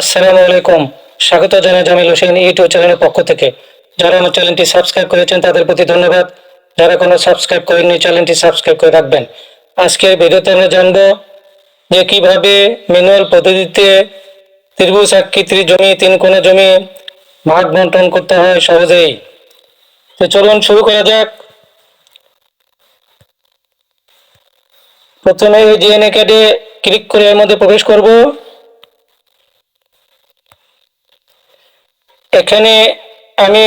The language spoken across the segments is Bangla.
আসসালামু আলাইকুম। স্বাগত জানাই জামিল হোসেন ইউটিউব চ্যানেলের পক্ষ থেকে। যারা আমার চ্যানেলটি সাবস্ক্রাইব করেছেন, তাদের প্রতি ধন্যবাদ। যারা কোনো সাবস্ক্রাইব করেননি, চ্যানেলটি সাবস্ক্রাইব করে রাখবেন। আজকের ভিডিওতে আমরা জানব যে কীভাবে ম্যানুয়াল পদ্ধতিতে ত্রিভুজ আকৃতির জমি তিন কোণা জমি, ভাগ বন্টন করতে হয় সহজেই। তো চলুন শুরু করা যাক। প্রথমে জিএনএ কার্ডে ক্লিক করে এর মধ্যে প্রবেশ করব। এখানে আমি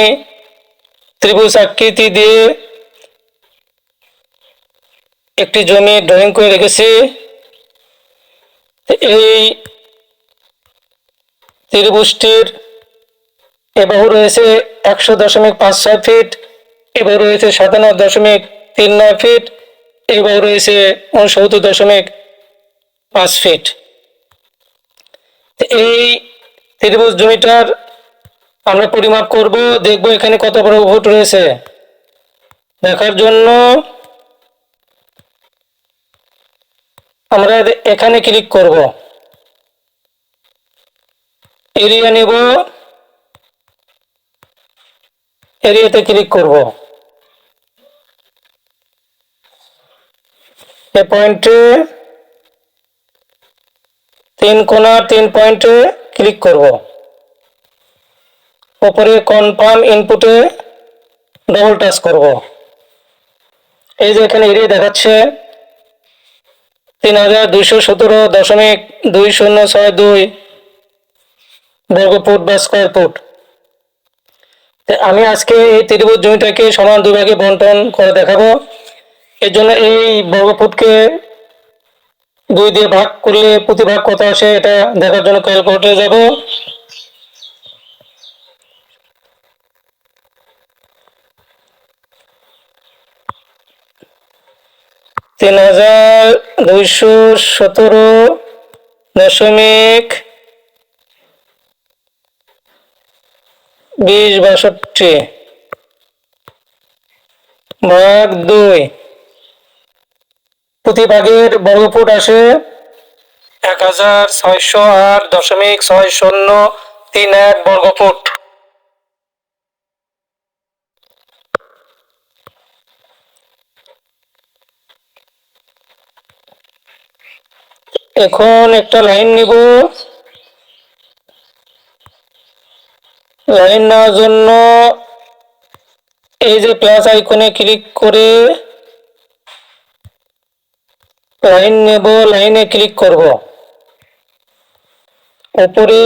ত্রিভুজ আকৃতি দিয়ে একটি জমি ড্রয়িং করে রেখেছি। এই ত্রিভুজটির এবাহু রয়েছে একশো দশমিক পাঁচ ছয় ফিট এবার রয়েছে সাতান্ন দশমিক তিন নয় ফিট এবার রয়েছে উনসত্তর দশমিক পাঁচ ফিট। এই ত্রিভুজ জমিটার আমরা পরিমাপ করব, দেখব এখানে কত বড় ভোট রয়েছে। দেখার জন্য আমরা এখানে ক্লিক করব। এরিয়া নেব। এরিয়াতে ক্লিক করব। এ পয়েন্টে তিন কোণা তিন পয়েন্টে ক্লিক করব। উপরে কনফার্ম ইনপুটে ডবল টাচ করব। এই যে এখানে এরিয়া দেখাচ্ছে, তিন হাজার দুইশো সতেরো দশমিক দুই শূন্য ছয় দুই বর্গ ফুট বা স্কোয়ার ফুট আমি আজকে এই ত্রিভুজ জমিটাকে সমান দুই ভাগে বন্টন করে দেখাবো। এর জন্য এই বর্গ ফুটকে দুই দিয়ে ভাগ করলে প্রতি ভাগ কত আসে এটা দেখার জন্য ক্যালকুলেটরে যাব। তিন হাজার দুইশো সতেরো দশমিক বিশ বাষট্টি। ভাগ দুই। প্রতি ভাগের বর্গফুট আসে এক হাজার ছয়শো আট দশমিক ছয় শূন্য তিন এক বর্গফুট। এখন একটা লাইন নিব। লাইন নেওয়ার জন্য এই যে প্লাস আইকনে ক্লিক করে লাইন নেব, লাইনে ক্লিক করব। উপরে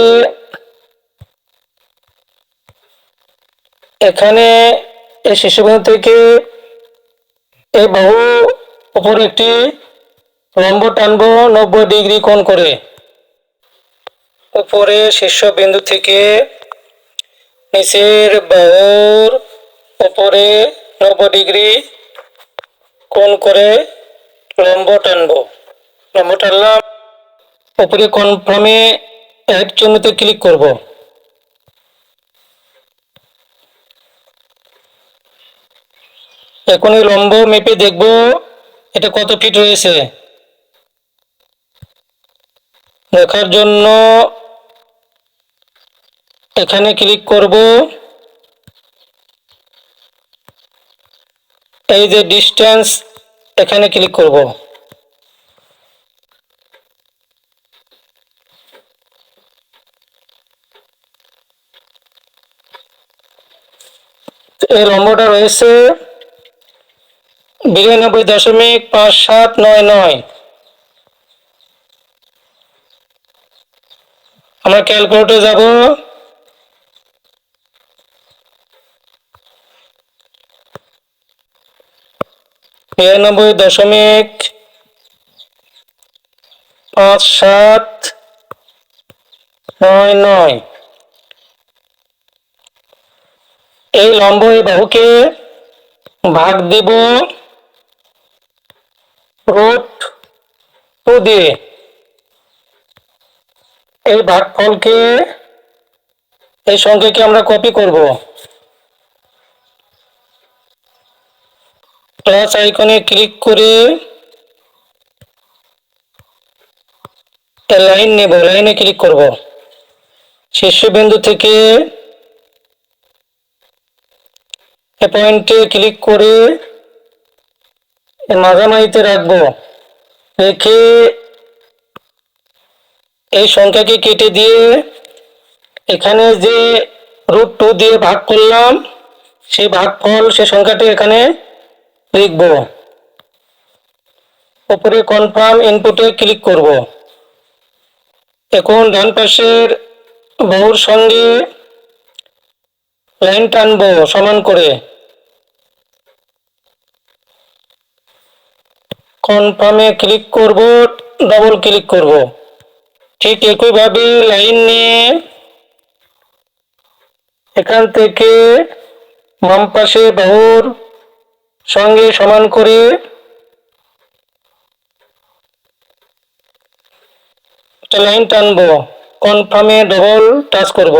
এখানে এই শিশুবিন্দু থেকে এই বাহু উপরে একটি লম্ব টানবো নব্বই ডিগ্রি কোণ করে। উপরে শীর্ষবিন্দু থেকে নিচের বাহুর উপরে নব্বই ডিগ্রি কোণ করে লম্ব টানবো। লম্ব টানলাম উপরে কনফার্মে এক চিহ্নতে ক্লিক করব। এখন এই লম্ব মেপে দেখব এটা কত ফিট রয়েছে। দেখার জন্য এখানে ক্লিক করব। এই যে ডিস্টেন্স এখানে ক্লিক করব। এই লম্বটা রয়েছে বিরানব্বই দশমিক পাঁচ সাত নয় নয়। আমরা ক্যালকুলেটরে যাব। নিরানব্বই দশমিক পাঁচ সাত নয় নয়। এই লম্ব বাহুকে ভাগ দিব রুট টু দিয়ে। এই ভাগফলকে, এই সংখ্যাকে আমরা কপি করব। প্লাস আইকনে ক্লিক করে লাইন নেব লাইনে ক্লিক করব। শীর্ষবিন্দু থেকে পয়েন্টে ক্লিক করে মাঝামাঝিতে রাখব। রেখে এই সংখ্যাকে কেটে দিয়ে এখানে যে রুট টু দিয়ে ভাগ করলাম, সেই ভাগফল সে সংখ্যাটি এখানে লিখব। উপরে কনফার্ম ইনপুটে ক্লিক করব। এখন ডান পাশের বহুর সঙ্গে লাইন টানবো সমান করে। কনফার্মে ক্লিক করব ডবল ক্লিক করব। ঠিক একইভাবে লাইন। নিয়ে এখান থেকে বাম পাশে বাহুর সঙ্গে সমান করে। একটা লাইন টানবো কনফার্মে ডবল টাচ করব।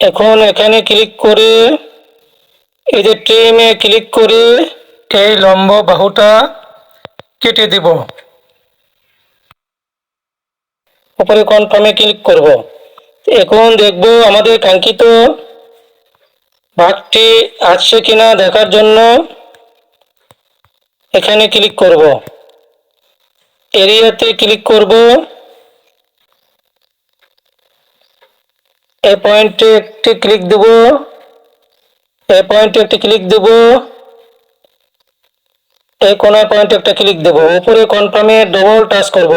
এখন এখানে ক্লিক করে, এই যে ট্রিমে ক্লিক করে, এই লম্ব বাহুটা কেটে দিব। উপরে কনফার্মে ক্লিক করব। এখন দেখব আমাদের কাঙ্ক্ষিত ভাগটি আসছে কিনা দেখার জন্য। এখানে ক্লিক করব। এরিয়াতে ক্লিক করব। এই পয়েন্টে একটি ক্লিক দেব। এই পয়েন্টে একটি ক্লিক দেব। এই কোনায় পয়েন্টে একটা ক্লিক দেব। উপরে কনফার্মে ডবল টাচ করব।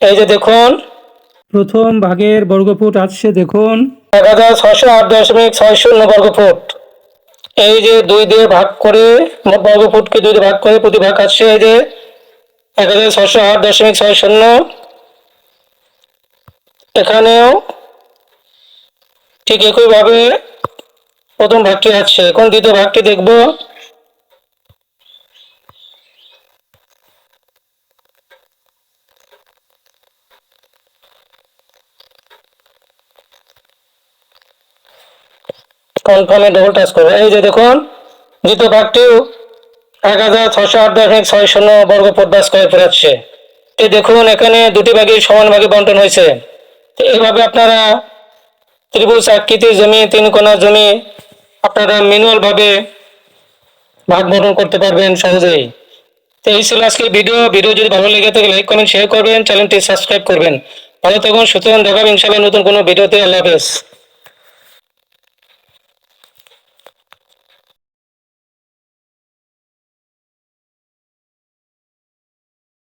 এই যে দেখুন। প্রথম ভাগের বর্গফুট আসছে দেখুন। এক হাজার ছশো আট দশমিক ছয় শূন্য বর্গফুট। এই যে দুই দিয়ে ভাগ করে বর্গফুটকে দুই দিয়ে ভাগ করে প্রতি ভাগ আসছে এই যে এক হাজার ছশো আট দশমিক ছয় শূন্য। এখানেও ঠিক একইভাবে প্রথম ভাগটি আসছে এখন দ্বিতীয় ভাগটি দেখব। কনফার্মে ডবল টাচ করব। এই যে দেখুন, দ্বিতীয় ভাগটিও এক হাজার ছশো আট দশমিক ছয় শূন্য বর্গ ফুট স্কোয়ার আসছে এই দেখুন, এখানে দুটি ভাগে সমান ভাগে বন্টন হয়েছে। তো এইভাবে আপনারা ত্রিভুজ আকৃতির জমি, তিন কোণা জমি আপনারা ম্যানুয়াল ভাবে ভাগ বন্টন করতে পারবেন সহজেই। তো এই ছিল আজকের ভিডিও। ভিডিও যদি ভালো লেগে থাকে লাইক কমেন্ট শেয়ার করবেন। চ্যানেলটি সাবস্ক্রাইব করবেন। ভালো থাকুন সুতরাং দেখাবেন ইনশাআল্লাহ নতুন কোনো ভিডিওতে। আল্লাহ হাফেজ।